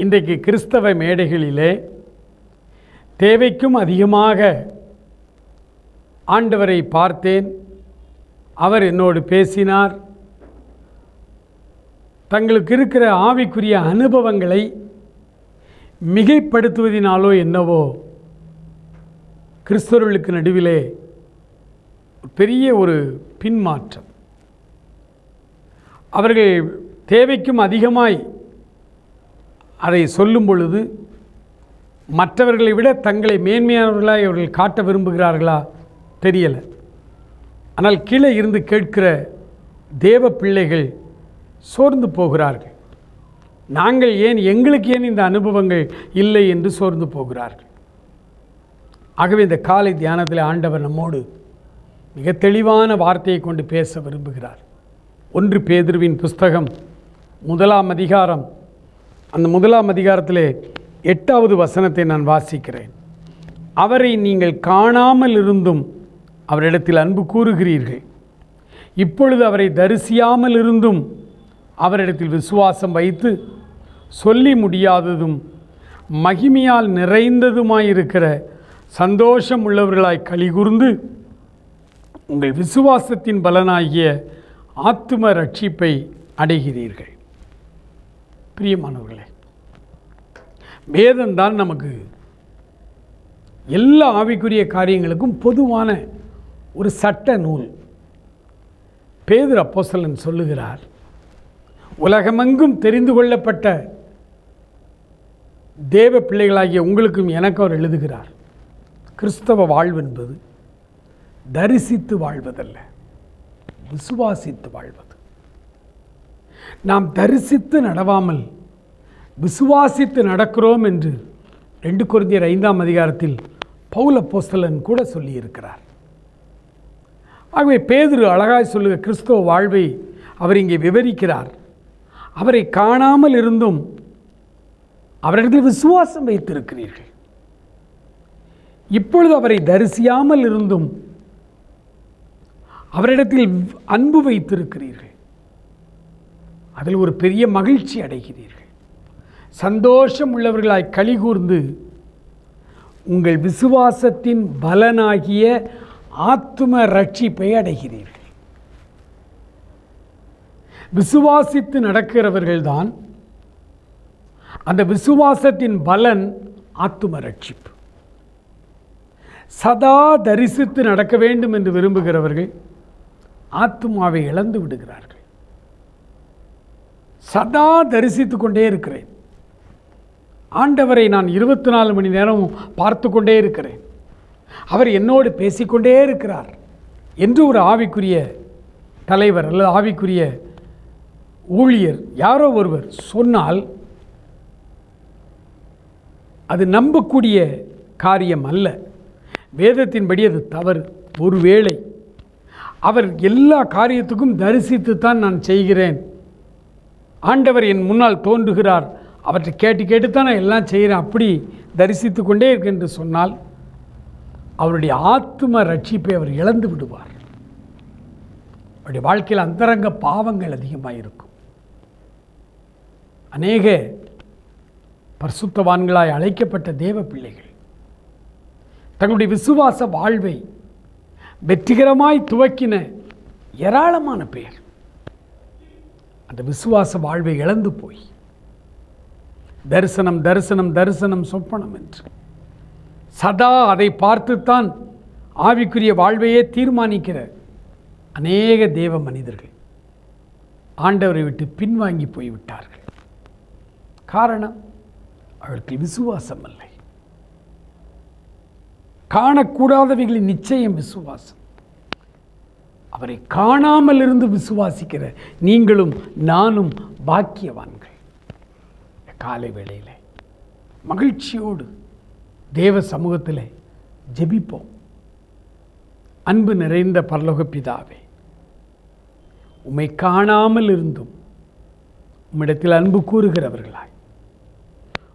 இன்றைக்கு கிறிஸ்தவ மேடைகளிலே தேவைக்கும் அதிகமாக ஆண்டவரை பார்த்தேன். அவர் என்னோடு பேசினார். தங்களுக்கு இருக்கிற ஆவிக்குரிய அனுபவங்களை மிகைப்படுத்துவதினாலோ என்னவோ கிறிஸ்தவர்களுக்கு நடுவிலே பெரிய ஒரு பின்மாற்றம். அவர்கள் தேவைக்கும் அதிகமாய் அதை சொல்லும் பொழுது மற்றவர்களை விட தங்களை மேன்மையானவர்களாக இவர்கள் காட்ட விரும்புகிறார்களா? தெரியலை. ஆனால் கீழே இருந்து கேட்கிற தேவ பிள்ளைகள் சோர்ந்து போகிறார்கள். நாங்கள் ஏன் எங்களுக்கு ஏன் இந்த அனுபவங்கள் இல்லை? என்று சோர்ந்து போகிறார்கள். ஆகவே இந்த காலை தியானத்தில் ஆண்டவர் நம்மோடு மிக தெளிவான வார்த்தையை கொண்டு பேச விரும்புகிறார். ஒன்று பேதுருவின் புஸ்தகம் முதலாம் அதிகாரம் அந்த முதலாம் அதிகாரத்திலே எட்டாவது வசனத்தை நான் வாசிக்கிறேன். அவரை நீங்கள் காணாமல் இருந்தும் அவரிடத்தில் அன்பு கூறுகிறீர்கள். இப்பொழுது அவரை தரிசியாமல் இருந்தும் அவரிடத்தில் விசுவாசம் வைத்து சொல்லி முடியாததும் மகிமையால் நிறைந்ததுமாயிருக்கிற சந்தோஷம் உள்ளவர்களாய் கலிகூர்ந்து உங்கள் விசுவாசத்தின் பலனாகிய ஆத்தும ரட்சிப்பை அடைகிறீர்கள். பிரியமானவர்களே வேதம்தான் நமக்கு எல்லா ஆவிக்குரிய காரியங்களுக்கும் பொதுவான ஒரு சட்ட நூல். பேதர் அப்போசலன் சொல்லுகிறார் உலகமெங்கும் தெரிந்து கொள்ளப்பட்ட தேவ பிள்ளைகளாகிய உங்களுக்கும் எனக்கு அவர் எழுதுகிறார் கிறிஸ்தவ வாழ்வு என்பது தரிசித்து வாழ்வதல்ல விசுவாசித்து வாழ்வது. நாம் தரிசித்து நடவாமல் விசுவாசித்து நடக்கிறோம் என்று ரெண்டு குருந்தியர் ஐந்தாம் அதிகாரத்தில் பௌல போஸ்தலன் கூட சொல்லியிருக்கிறார். ஆகவே பேதுரு அழகாய் சொல்லுக கிறிஸ்தவ வாழ்வை அவர் இங்கே விவரிக்கிறார். அவரை காணாமல் இருந்தும் அவரிடத்தில் விசுவாசம் வைத்திருக்கிறீர்கள். இப்பொழுது அவரை தரிசியாமல் இருந்தும் அவரிடத்தில் அன்பு வைத்திருக்கிறீர்கள். அதில் ஒரு பெரிய மகிழ்ச்சி அடைகிறீர்கள். சந்தோஷம் உள்ளவர்களாய் கலிகூர்ந்து உங்கள் விசுவாசத்தின் பலனாகிய ஆத்ம ரட்சிப்பை அடைகிறீர்கள். விசுவாசித்து நடக்கிறவர்கள்தான் அந்த விசுவாசத்தின் பலன் ஆத்தும ரட்சிப்பு. சதா தரிசித்து நடக்க வேண்டும் என்று விரும்புகிறவர்கள் ஆத்துமாவை இழந்து விடுகிறார்கள். சதா தரிசித்து கொண்டே இருக்கிறேன். ஆண்டவரை நான் இருபத்தி நாலு மணி நேரமும் பார்த்து கொண்டே இருக்கிறேன். அவர் என்னோடு பேசிக்கொண்டே இருக்கிறார். என்று ஒரு ஆவிக்குரிய தலைவர் அல்லது ஆவிக்குரிய ஊழியர் யாரோ ஒருவர் சொன்னால் அது நம்பக்கூடிய காரியம் அல்ல. வேதத்தின்படி அது தவறு. ஒருவேளை அவர் எல்லா காரியத்துக்கும் தரிசித்து தான் நான் செய்கிறேன். ஆண்டவர் என் முன்னால் தோன்றுகிறார். அவற்றை கேட்டு கேட்டு தான் நான் எல்லாம் செய்கிறேன். அப்படி தரிசித்து கொண்டே இருக்கு என்று சொன்னால் அவருடைய ஆத்ம ரட்சிப்பை அவர் இழந்து விடுவார். அவருடைய வாழ்க்கையில் அந்தரங்க பாவங்கள் அதிகமாக இருக்கும் அநேக பரிசுத்தவான்களாய் அழைக்கப்பட்ட தேவ பிள்ளைகள் தங்களுடைய விசுவாச வாழ்வை வெற்றிகரமாய் துவக்கின ஏராளமான பேர் அந்த விசுவாச வாழ்வை இழந்து போய். தரிசனம் தரிசனம் தரிசனம் சொப்பனம் என்று. சதா அதை பார்த்துத்தான் ஆவிக்குரிய வாழ்வையே தீர்மானிக்கிற அநேக தேவ மனிதர்கள் ஆண்டவரை விட்டு பின்வாங்கி போய்விட்டார்கள். காரணம் அவளுக்கு விசுவாசம் இல்லை. காணக்கூடாதவைகளின் நிச்சயம் விசுவாசம். அவரை காணாமல் இருந்து விசுவாசிக்கிற நீங்களும் நானும் பாக்கியவான்கள். காலை வேளையில் மகிழ்ச்சியோடு தேவ சமூகத்தில் ஜெபிப்போம். அன்பு நிறைந்த பரலோக பிதாவே உம்மை காணாமல் இருந்தும் உம்மிடத்தில் அன்பு கூறுகிறவர்களாய்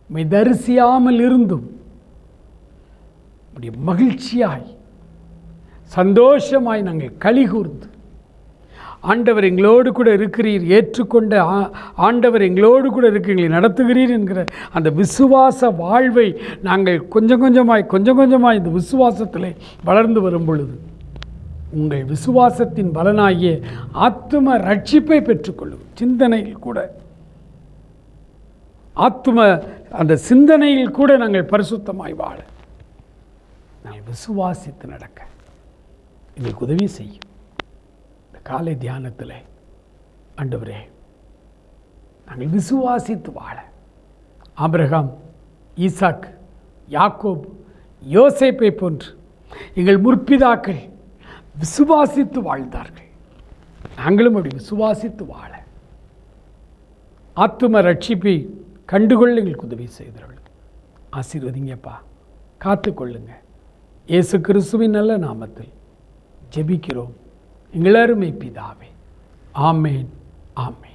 உம்மை தரிசியாமல் இருந்தும் மகிழ்ச்சியாய் சந்தோஷமாய் நாங்கள் களி கூர்ந்து ஆண்டவர் எங்களோடு கூட இருக்கிறீர் ஏற்றுக்கொண்ட ஆ- ஆண்டவர் எங்களோடு கூட இருக்கிறீங்களை நடத்துகிறீர் என்கிற அந்த விசுவாச வாழ்வை நாங்கள் கொஞ்சம் கொஞ்சமாய் கொஞ்சம் கொஞ்சமாய் இந்த விசுவாசத்தில் வளர்ந்து வரும் பொழுது உங்கள் விசுவாசத்தின் பலனாகிய ஆத்தும ரட்சிப்பை பெற்றுக்கொள்ளும் சிந்தனையில் கூட. ஆத்தும அந்த சிந்தனையில் கூட நாங்கள் பரிசுத்தமாய் வாழ. நாங்கள் விசுவாசித்து நடக்க. எங்களுக்கு உதவி செய்யும். இந்த காலை தியானத்தில் ஆண்டவரே நாங்கள் விசுவாசித்து வாழ. ஆபிரகாம் ஈசாக் யாக்கோப் யோசேப்பை போன்று எங்கள் முற்பிதாக்கள் விசுவாசித்து வாழ்ந்தார்கள். நாங்களும் அப்படி விசுவாசித்து வாழ. ஆத்தும ரட்சிப்பை கண்டுகொள்ள எங்களுக்கு உதவி செய்தவர்கள் ஆசீர்வதிங்கப்பா. காத்துக்கொள்ளுங்க. இயேசு கிறிஸ்துவின் நல்ல நாமத்தில் ஜெபிக்கிறோம். எங்களருமை பிதாவே. ஆமேன் ஆமேன்.